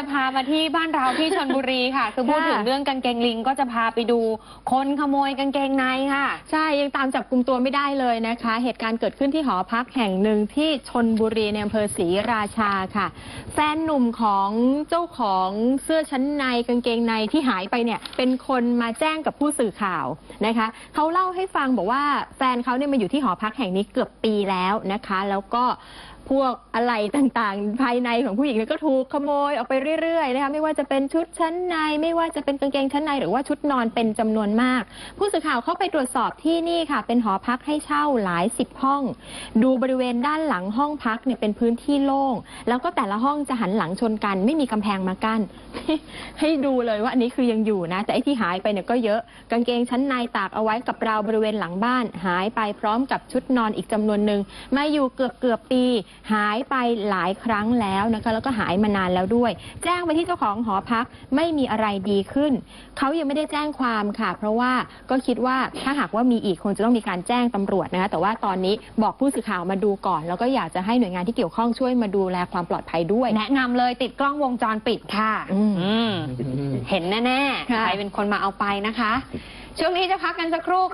จะพามาที่บ้านเราที่ชนบุรีค่ะ คือพูดถึงเรื่องกางเกงลิงก็จะพาไปดู คนขโมยกางเกงในค่ะ ใช่ยังตามจับกลุ่มตัวไม่ได้เลยนะคะ เหตุการณ์เกิดขึ้นที่หอพักแห่งหนึ่งที่ชนบุรีในอำเภอศรีราชาค่ะ แฟนหนุ่มของเจ้าของเสื้อชั้นในกางเกงในที่หายไปเนี่ย เป็นคนมาแจ้งกับผู้สื่อข่าวนะคะเขาเล่าให้ฟังบอกว่าแฟนเขาเนี่ยมาอยู่ที่หอพักแห่งนี้เกือบปีแล้วนะคะ แล้วก็พวกอะไรต่างๆ ภายในของผู้หญิงเนี่ยก็ถูกขโมยออกไปเเรื่อยๆนะคะไม่ว่าจะเป็นชุดชั้นใน ไม่ว่าจะเป็นกางเกงชั้นใน หรือว่าชุดนอนเป็นจำนวนมาก ผู้สื่อข่าวเข้าไปตรวจสอบที่นี่ค่ะ เป็นหอพักให้เช่าหลายสิบห้อง ดูบริเวณด้านหลังห้องพักเนี่ยเป็นพื้นที่โล่ง แล้วก็แต่ละห้องจะหันหลังชนกัน ไม่มีกำแพงมากั้นให้ดูเลยว่าอันนี้คือยังอยู่นะ แต่ไอ้ที่หายไปเนี่ยก็เยอะกางเกงชั้นในตากเอาไว้กับราวบริเวณหลังบ้าน หายไปพร้อมกับชุดนอนอีกจำนวนหนึ่งมาอยู่เกือบเกือบปี หายไปหลายครั้งแล้วนะคะแล้วก็หายมานานแล้วด้วยแจ้งไปที่เจ้าของหอพักไม่มีอะไรดีขึ้น เขายังไม่ได้แจ้งความค่ะ เพราะว่าก็คิดว่าถ้าหากว่ามีอีกคงจะต้องมีการแจ้งตำรวจนะคะแต่ว่าตอนนี้บอกผู้สื่อข่าวมาดูก่อน แล้วก็อยากจะให้หน่วยงานที่เกี่ยวข้องช่วยมาดูแลความปลอดภัยด้วย แนะนำเลยติดกล้องวงจรปิดค่ะอืม อืมเห็นแน่ ๆ ค่ะ ใครเป็นคนมาเอาไปนะคะ ช่วงนี้จะพักกันสักครู่ก่อน